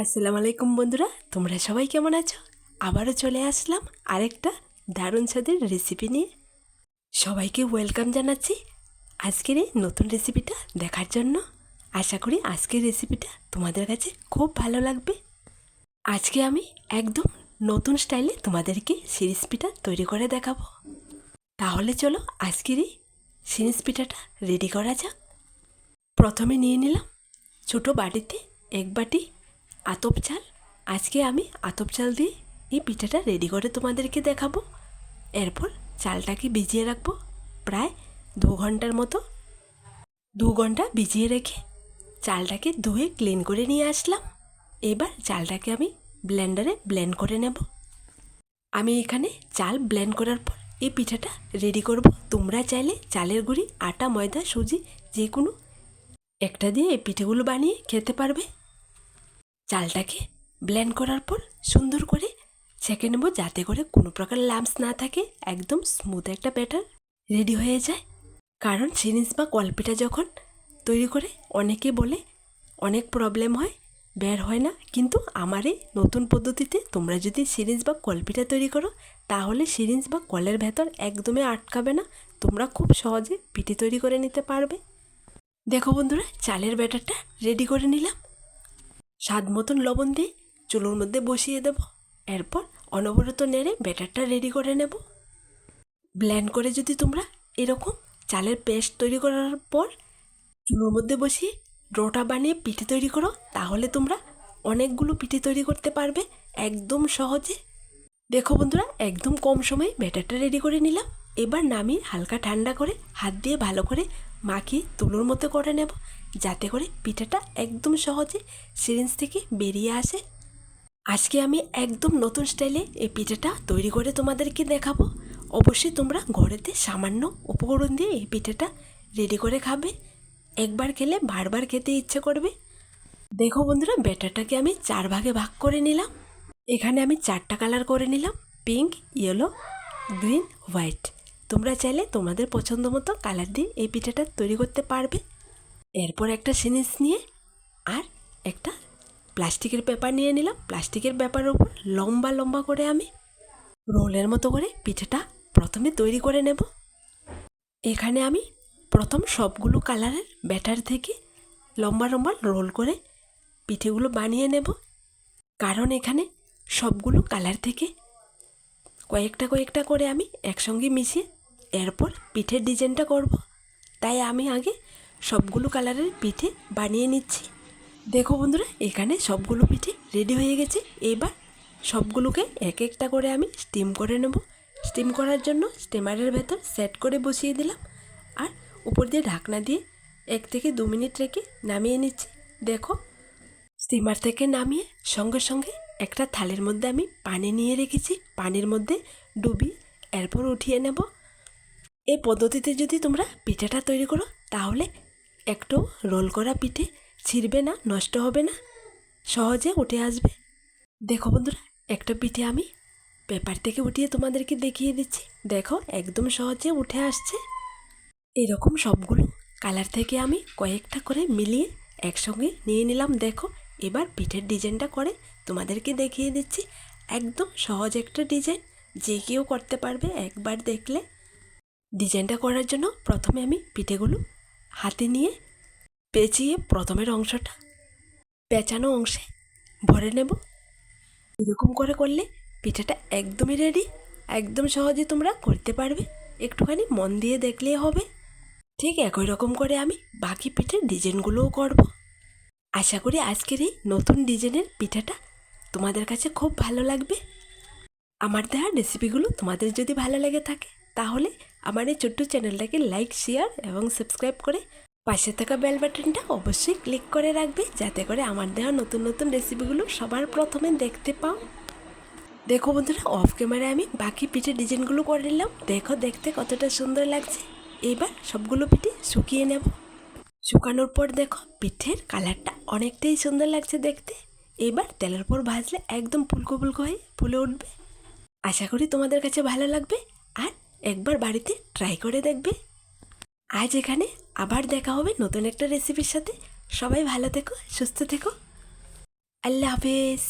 আসসালামু আলাইকুম বন্ধুরা, তোমরা সবাই কেমন আছো? আবারও চলে আসলাম আরেকটা দারুণ স্বাদের রেসিপি নিয়ে। সবাইকে ওয়েলকাম জানাচ্ছি আজকের এই নতুন রেসিপিটা দেখার জন্য। আশা করি আজকের রেসিপিটা তোমাদের কাছে খুব ভালো লাগবে। আজকে আমি একদম নতুন স্টাইলে তোমাদেরকে সিরিজ পিঠা তৈরি করে দেখাবো। তাহলে চলো আজকের এই সিরিজ পিঠাটা রেডি করা যাক। প্রথমে নিয়ে নিলাম ছোটো বাটিতে এক বাটি আতপ চাল? আজকে আমি আতপ চাল দিয়ে এই পিঠাটা রেডি করে তোমাদেরকে দেখাবো। এরপর চালটাকে ভিজিয়ে রাখব প্রায় দু ঘণ্টার মতো। দু ঘণ্টা ভিজিয়ে রেখে চালটাকে ধুয়ে ক্লিন করে নিয়ে আসলাম। এবার চালটাকে আমি ব্লেন্ডারে ব্লেন্ড করে নেব। আমি এখানে চাল ব্লেন্ড করার পর এই পিঠাটা রেডি করব। তোমরা চাইলে চালের গুঁড়ি, আটা, ময়দা, সুজি যে কোনো একটা দিয়ে এই পিঠেগুলো বানিয়ে খেতে পারবে। চালটাকে ব্লেন্ড করার পর সুন্দর করে ছেঁকে নেব যাতে করে কোনো প্রকার লাম্পস না থাকে, একদম স্মুথ একটা ব্যাটার রেডি হয়ে যায়। কারণ সিরিঞ্জ বা কলপিটা যখন তৈরি করে অনেকে বলে অনেক প্রবলেম হয়, বের হয় না। কিন্তু আমার এই নতুন পদ্ধতিতে তোমরা যদি সিরিঞ্জ বা কলপিটা তৈরি করো, তাহলে সিরিঞ্জ বা কলের ভেতর একদমই আটকাবে না। তোমরা খুব সহজে পিঠে তৈরি করে নিতে পারবে। দেখো বন্ধুরা, চালের ব্যাটারটা রেডি করে নিলাম। স্বাদ মতন লবণ দিয়ে চুলোর মধ্যে বসিয়ে দেব। এরপর অনবরত নেড়ে ব্যাটারটা রেডি করে নেব। ব্ল্যান্ড করে যদি তোমরা এরকম চালের পেস্ট তৈরি করার পর চুলোর মধ্যে বসিয়ে ডোটা বানিয়ে পিঠে তৈরি করো, তাহলে তোমরা অনেকগুলো পিঠে তৈরি করতে পারবে একদম সহজে। দেখো বন্ধুরা, একদম কম সময়ে ব্যাটারটা রেডি করে নিলাম। এবার নামিয়ে হালকা ঠান্ডা করে হাত দিয়ে ভালো করে মাখিয়ে তুলোর মতো করে নেব। যাতে করে পিঠাটা একদম সহজে সিরিঞ্জ থেকে বেরিয়ে আসে। আজকে আমি একদম নতুন স্টাইলে এই পিঠাটা তৈরি করে তোমাদেরকে দেখাবো। অবশ্যই তোমরা ঘরেতে সামান্য উপকরণ দিয়ে এই পিঠাটা রেডি করে খাবে। একবার খেলে বারবার খেতে ইচ্ছে করবে। দেখো বন্ধুরা, ব্যাটারটাকে আমি চার ভাগে ভাগ করে নিলাম। এখানে আমি চারটা কালার করে নিলাম। Pink, yellow, green, white. তোমরা চাইলে তোমাদের পছন্দ মতো কালার দিয়ে এই পিঠাটা তৈরি করতে পারবে। এরপর একটা জিনিস নিয়ে আর একটা প্লাস্টিকের পেপার নিয়ে নিলাম। প্লাস্টিকের পেপারের উপর লম্বা লম্বা করে আমি রোলের মতো করে পিঠাটা প্রথমে তৈরি করে নেব। এখানে আমি প্রথম সবগুলো কালারের ব্যাটার থেকে লম্বা লম্বা রোল করে পিঠেগুলো বানিয়ে নেব। কারণ এখানে সবগুলো কালার থেকে কয়েকটা কয়েকটা করে আমি একসঙ্গে মিশিয়ে এরপর পিঠের ডিজাইনটা করব। তাই আমি আগে সবগুলো কালারের পিঠে বানিয়ে নিচ্ছি। দেখো বন্ধুরা, এখানে সবগুলো পিঠে রেডি হয়ে গেছে। এবার সবগুলোকে এক একটা করে আমি স্টিম করে নেব। স্টিম করার জন্য স্টিমারের ভেতর সেট করে বসিয়ে দিলাম। আর উপর দিয়ে ঢাকনা দিয়ে এক থেকে দু মিনিট রেখে নামিয়ে নিচ্ছি। দেখো স্টিমার থেকে নামিয়ে সঙ্গে সঙ্গে একটা থালের মধ্যে আমি পানি নিয়ে রেখেছি, পানির মধ্যে ডুবি এরপর উঠিয়ে নেব। এই পদ্ধতিতে যদি তোমরা পিঠাটা তৈরি করো, তাহলে একটু রোল করা পিঠে ছিঁড়বে না, নষ্ট হবে না, সহজে উঠে আসবে। দেখো বন্ধুরা, একটা পিঠে আমি পেপার থেকে উঠিয়ে তোমাদেরকে দেখিয়ে দিচ্ছি। দেখো, একদম সহজে উঠে আসছে। এরকম সবগুলো কালার থেকে আমি কয়েকটা করে মিলিয়ে একসঙ্গে নিয়ে নিলাম। দেখো, এবার পিঠের ডিজাইনটা করে তোমাদেরকে দেখিয়ে দিচ্ছি একদম সহজ একটা ডিজাইন যে কেউ করতে পারবে একবার দেখলে। ডিজাইনটা করার জন্য প্রথমে আমি পিঠেগুলো হাতে নিয়ে পেঁচিয়ে প্রথমের অংশটা পেঁচানো অংশে ভরে নেব। এরকম করে করলে পিঠাটা একদমই রেডি একদম সহজে তোমরা করতে পারবে। একটুখানি মন দিয়ে দেখলেই হবে। ঠিক একই রকম করে আমি বাকি পিঠের ডিজাইনগুলোও করব। আশা করি আজকের এই নতুন ডিজাইনের পিঠাটা তোমাদের কাছে খুব ভালো লাগবে? আমার দেওয়া রেসিপিগুলো তোমাদের যদি ভালো লেগে থাকে, তাহলে আমার এই ছোট্ট চ্যানেলটাকে লাইক শেয়ার এবং সাবস্ক্রাইব করে পাশে থাকা বেল বাটনটা অবশ্যই ক্লিক করে রাখবে, যাতে করে আমার দেওয়া নতুন নতুন রেসিপিগুলো সবার প্রথমে দেখতে পাও। দেখো বন্ধুরা অফ ক্যামেরায় আমি বাকি পিঠের ডিজাইনগুলো করে নিলাম। দেখো দেখতে কতটা সুন্দর লাগছে। এবার সবগুলো পিঠে শুকিয়ে নেব। শুকানোর পর দেখো, পিঠের কালারটা অনেকটাই সুন্দর লাগছে দেখতে। এবার তেলের পর ভাজলে একদম ফুলকো ফুলকো হয়ে ফুলে উঠবে। আশা করি তোমাদের কাছে ভালো লাগবে আর একবার বাড়িতে ট্রাই করে দেখবে। আজ এখানে আবার দেখা হবে নতুন একটা রেসিপির সাথে। সবাই ভালো থেকো, সুস্থ থেকো। আল্লাহ হাফেজ।